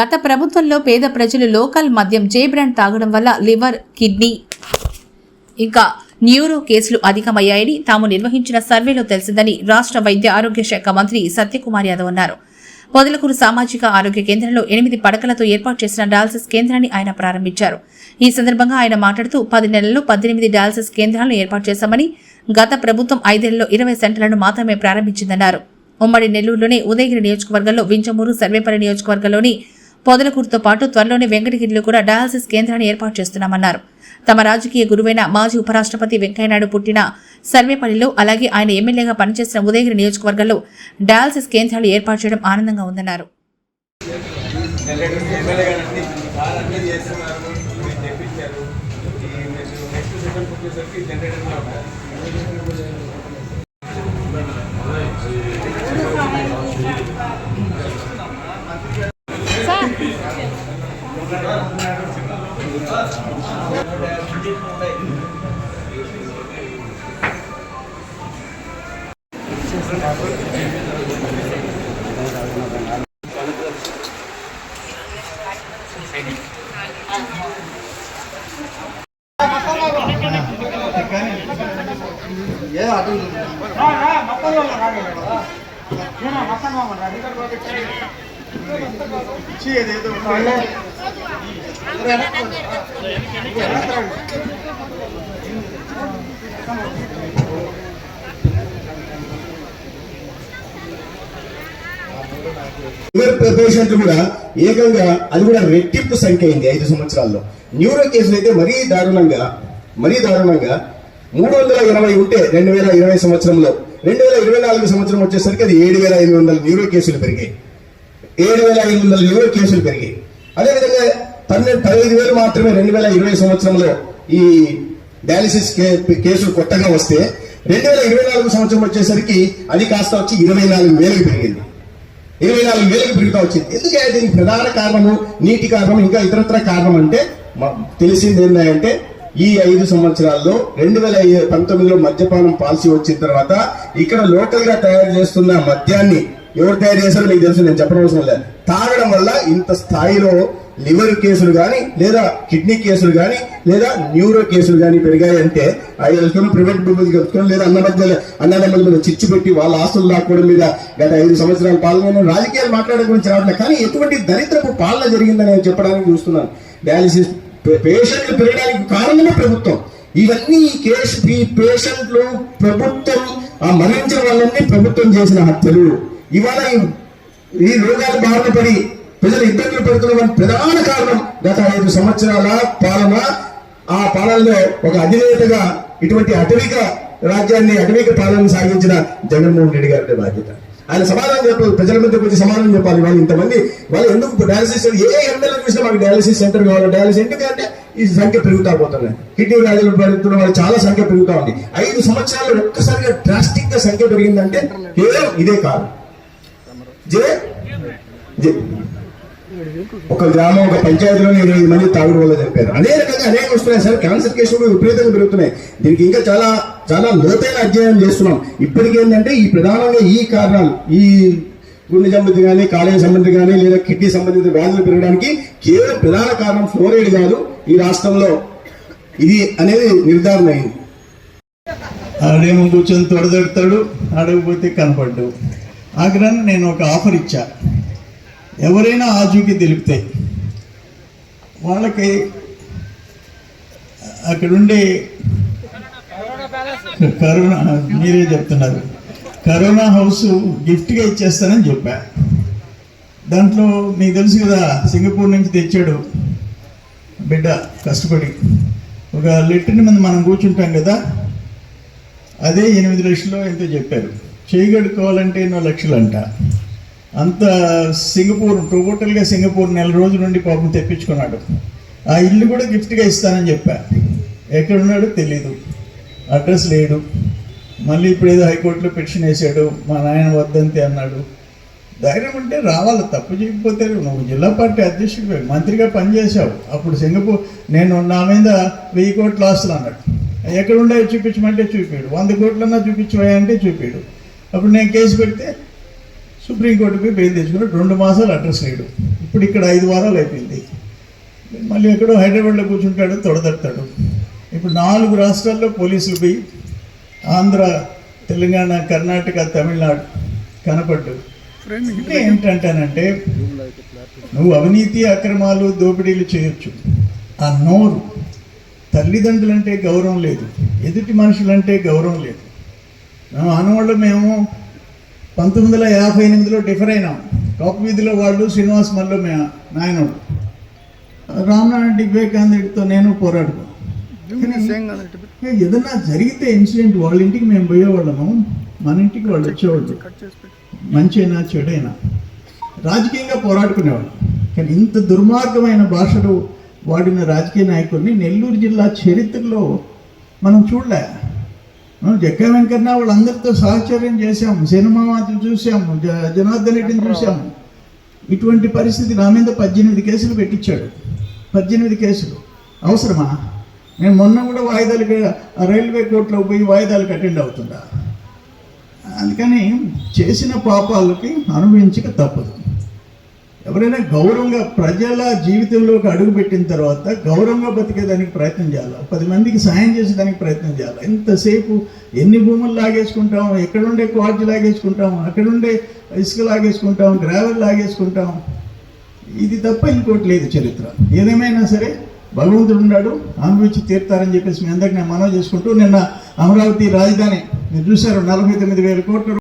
గత ప్రభుత్వంలో పేద ప్రజలు లోకల్ మద్యం జే బ్రాండ్ తాగడం వల్ల లివర్ కిడ్నీ ఇంకా న్యూరో కేసులు అధికమయ్యాయని తాము నిర్వహించిన సర్వేలో తెలిసిందని రాష్ట్ర వైద్య ఆరోగ్య శాఖ మంత్రి సత్యకుమార్ యాదవ్ అన్నారు. పొదలకూరు సామాజిక ఆరోగ్య కేంద్రంలో ఎనిమిది పడకలతో ఏర్పాటు చేసిన డయాలసిస్ కేంద్రాన్ని ఆయన ప్రారంభించారు. ఈ సందర్భంగా ఆయన మాట్లాడుతూ పది నెలల్లో పద్దెనిమిది డయాలసిస్ కేంద్రాలను ఏర్పాటు చేశామని గత ప్రభుత్వం ఐదేళ్ళలో ఇరవై సెంటర్లను మాత్రమే ప్రారంభించిందన్నారు. ఉమ్మడి నెల్లూరులోని ఉదయగిరి నియోజకవర్గంలో వించమూరు సర్వేపల్లి నియోజకవర్గంలోని పొదలకూరుతో పాటు త్వరలోనే వెంకటగిరిలో కూడా డయాలసిస్ కేంద్రాన్ని ఏర్పాటు చేస్తున్నామన్నారు. తమ రాజకీయ గురువైన మాజీ ఉపరాష్ట్రపతి వెంకయ్యనాయుడు పుట్టిన సర్వేపల్లిలో అలాగే ఆయన ఎమ్మెల్యేగా పనిచేసిన ఉదయగిరి నియోజకవర్గంలో డయాలసిస్ కేంద్రాలు ఏర్పాటు చేయడం ఆనందంగా ఉందన్నారు. ఎమ్మెల్యే వాళ్ళన్నీ చేస్తున్నారు మీరు తెప్పించారు ఈ నెక్స్ట్ నెక్స్ట్ సెషన్ వచ్చేసరికి పేషెంట్లు కూడా ఏకంగా అది కూడా రెట్టింపు సంఖ్య అయింది ఐదు సంవత్సరాల్లో. న్యూరో కేసులు అయితే మరీ దారుణంగా మరీ దారుణంగా మూడు వందల ఇరవై ఉంటే రెండు వేల ఇరవై సంవత్సరంలో రెండు వేల ఇరవై నాలుగు సంవత్సరం వచ్చేసరికి అది ఏడు వేల ఐదు వందల న్యూరో కేసులు పెరిగాయి. ఏడు వేల ఐదు వందల న్యూరో కేసులు పెరిగాయి. అదేవిధంగా పన్నెండు పదహైదు వేలు మాత్రమే రెండు వేల ఇరవై సంవత్సరంలో ఈ డయాలిసిస్ కేసులు కొత్తగా వస్తే రెండు వేల ఇరవై నాలుగు సంవత్సరం వచ్చేసరికి అది కాస్త వచ్చి ఇరవై నాలుగు వేలకు పెరిగింది. ఇరవై నాలుగు వేలకు పెరుగుతా వచ్చింది. ఎందుకంటే దీనికి ప్రధాన కారణము నీటి కారణం ఇంకా ఇతరత్ర కారణం అంటే మ- తెలిసింది ఏంటంటే ఈ ఐదు సంవత్సరాల్లో రెండు వేల పంతొమ్మిదిలో మద్యపానం పాలసీ వచ్చిన తర్వాత ఇక్కడ లోకల్గా తయారు చేస్తున్న మద్యాన్ని ఎవరు తయారు చేశారో మీకు తెలుసు నేను చెప్పనవసరం లేదు. తాగడం వల్ల ఇంత స్థాయిలో లివర్ కేసులు కానీ లేదా కిడ్నీ కేసులు కానీ లేదా న్యూరో కేసులు కానీ పెరిగాయి అంటే అవి తెలుసుకొని ప్రైవేట్ భూములు కలుసుకొని లేదా అన్న మధ్య మీద చిచ్చు పెట్టి వాళ్ళ ఆస్తులు లాక్కోవడం మీద గత ఐదు సంవత్సరాలు పాల్గొన్న రాజకీయాలు మాట్లాడే గురించి రావట్లేదు. కానీ ఎటువంటి దరిద్రపు పాలన జరిగిందని నేను చెప్పడానికి చూస్తున్నాను. డయాలిసిస్ పేషెంట్లు పెరగడానికి కారణమే ప్రభుత్వం. ఇవన్నీ ఈ కేసు ఈ పేషెంట్లు ప్రభుత్వం ఆ మరణించిన వాళ్ళని ప్రభుత్వం చేసిన హత్యలు. ఇవాళ ఈ- ఈ రోగాలు బారిన పడి ప్రజలు ఇబ్బందులు పడుతున్న ప్రధాన కారణం గత ఐదు సంవత్సరాల పాలన. ఆ పాలనలో ఒక అధినేతగా ఇటువంటి అటవిక రాజ్యాన్ని అటవిక పాలన సాగించిన జగన్మోహన్ రెడ్డి గారి బాధ్యత. ఆయన సమాధానం చెప్పాలి ప్రజల మధ్య కొంచెం సమాధానం చెప్పాలి వాళ్ళు ఇంతమంది. వాళ్ళు ఎందుకు డయాలసిస్ ఏ ఎండలో చూసినా మాకు డయాలసిస్ సెంటర్ కావాలి. డయాలసిస్ ఎందుకంటే ఈ సంఖ్య పెరుగుతా పోతున్నాయి కిడ్నీ వ్యాధులు పెరుగుతున్న వాళ్ళు చాలా సంఖ్య పెరుగుతా ఉంది. ఐదు సంవత్సరాలు ఒక్కసారిగా డ్రాస్టిక్గా సంఖ్య పెరిగిందంటే కేవలం ఇదే కారణం. ఒక గ్రామం ఒక పంచాయతీలో ఇరవై మంది తాగుడు వల్ల చనిపోయారు. అదే రకంగా అనేక వస్తున్నాయి సార్. క్యాన్సర్ కేసులు కూడా విపరీతంగా పెరుగుతున్నాయి. దీనికి ఇంకా చాలా చాలా లోతైన అధ్యయనం చేస్తున్నాం. ఇప్పటికి ఏంటంటే ఈ ప్రధానంగా ఈ కారణాలు ఈ గుండె సంబంధిత కానీ కాలేయ సంబంధి కానీ లేదా కిడ్నీ సంబంధిత వ్యాధులు పెరగడానికి కేవలం ప్రధాన కారణం ఫ్లోరైడ్ కాదు. ఈ రాష్ట్రంలో ఇది అనేది నిర్ధారణ అయింది. ఆడేమో కూర్చొని తొడదెడతాడు ఆడకపోతే కనపడ్డావు ఆగ్రహాన్ని నేను ఒక ఆఫర్ ఇచ్చా. ఎవరైనా ఆజూకి తెలిపితే వాళ్ళకి అక్కడుండే కరోనా మీరే చెప్తున్నారు. కరోనా హౌస్ గిఫ్ట్గా ఇచ్చేస్తానని చెప్పా. దాంట్లో మీకు తెలుసు కదా సింగపూర్ నుంచి తెచ్చాడు బిడ్డ కష్టపడి. ఒక లిటర్ మీద మనం కూర్చుంటాం కదా అదే ఎనిమిది లక్షలు ఎంతో చెప్పారు. చేయగడుకోవాలంటే ఎన్నో లక్షలు అంట అంత సింగపూర్ టోటల్గా సింగపూర్ నెల రోజుల నుండి పాపం తెప్పించుకున్నాడు. ఆ ఇల్లు కూడా గిఫ్ట్గా ఇస్తానని చెప్పా. ఎక్కడున్నాడో తెలీదు. అడ్రస్ లేడు. మళ్ళీ ఇప్పుడు ఏదో హైకోర్టులో పిటిషన్ వేసాడు. మా నాయన వద్దంతే అన్నాడు. ధైర్యం ఉంటే రావాలి తప్పు చేయకపోతే నువ్వు జిల్లా పార్టీ అధ్యక్షుడివి మంత్రిగా పనిచేశావు. అప్పుడు సింగపూర్ నేను నా మీద వెయ్యి కోట్లు ఆస్తులు అన్నాడు. ఎక్కడ ఉండేవి చూపించమంటే చూపాడు. వంద కోట్లన్నా చూపించవా అంటే చూపాడు. అప్పుడు నేను కేసు పెడితే సుప్రీంకోర్టుకి బెయిల్ తెచ్చుకుని రెండు మాసాలు అడ్రస్ లేడు ఇప్పుడు ఇక్కడ ఐదు వారాలు అయిపోయింది. మళ్ళీ ఎక్కడో హైదరాబాద్లో కూర్చుంటాడు తొడదడతాడు ఇప్పుడు నాలుగు రాష్ట్రాల్లో పోలీసులు పోయి ఆంధ్ర తెలంగాణ కర్ణాటక తమిళనాడు కనపడ్డు ఇంకా ఏమిటంటానంటే నువ్వు అవినీతి అక్రమాలు దోపిడీలు చేయొచ్చు. ఆ నోరు తల్లిదండ్రులంటే గౌరవం లేదు. ఎదుటి మనుషులంటే గౌరవం లేదు. ఆనవాళ్ళు మేము పంతొమ్మిది వందల యాభై ఎనిమిదిలో డిఫర్ అయినాం. కాపు వీధిలో వాళ్ళు శ్రీనివాస్ మల్లో మే నాయనోడు. రామనారాయణ వివేకానందుడితో నేను పోరాడుకో ఏదన్నా జరిగితే ఇన్సిడెంట్ వాళ్ళ ఇంటికి మేము పోయేవాళ్ళము. మన ఇంటికి వాళ్ళు వచ్చేవాళ్ళు. మంచైనా చెడైనా. రాజకీయంగా పోరాడుకునేవాళ్ళు. కానీ ఇంత దుర్మార్గమైన భాషలు వాడిన రాజకీయ నాయకుడిని నెల్లూరు జిల్లా చరిత్రలో మనం చూడలే. జక్క వెంకన్న వాళ్ళందరితో సహచర్యం చేశాము. సినిమా మాత్రం చూసాము జ- జనార్దన్ రెడ్డిని చూసాము ఇటువంటి పరిస్థితి నా మీద పద్దెనిమిది కేసులు పెట్టించాడు. పద్దెనిమిది కేసులు. అవసరమా? నేను మొన్న కూడా వాయిదాలకి ఆ రైల్వే కోర్టులో పోయి వాయిదాలకు అటెండ్ అవుతుందా అందుకని చేసిన పాపాలకి అనుభవించక తప్పదు. ఎవరైనా గౌరవంగా ప్రజల జీవితంలోకి అడుగుపెట్టిన తర్వాత గౌరవంగా బతికేదానికి ప్రయత్నం చేయాలి? పది మందికి సాయం చేసేదానికి ప్రయత్నం చేయాలి? ఎంతసేపు ఎన్ని భూములు లాగేసుకుంటాం? ఎక్కడుండే క్వార్జ్ లాగేసుకుంటాం? అక్కడుండే ఇసుక లాగేసుకుంటాం? గ్రావెల్ లాగేసుకుంటాం? ఇది తప్ప ఇంకోటి లేదు చరిత్ర. ఏదేమైనా సరే భగవంతుడు ఉన్నాడు అనుభవించి తీరుతారని చెప్పేసి మీ అందరికి నేను మనవి చేసుకుంటూ నిన్న అమరావతి రాజధాని మీరు చూశారు నలభై తొమ్మిది వేల కోట్ల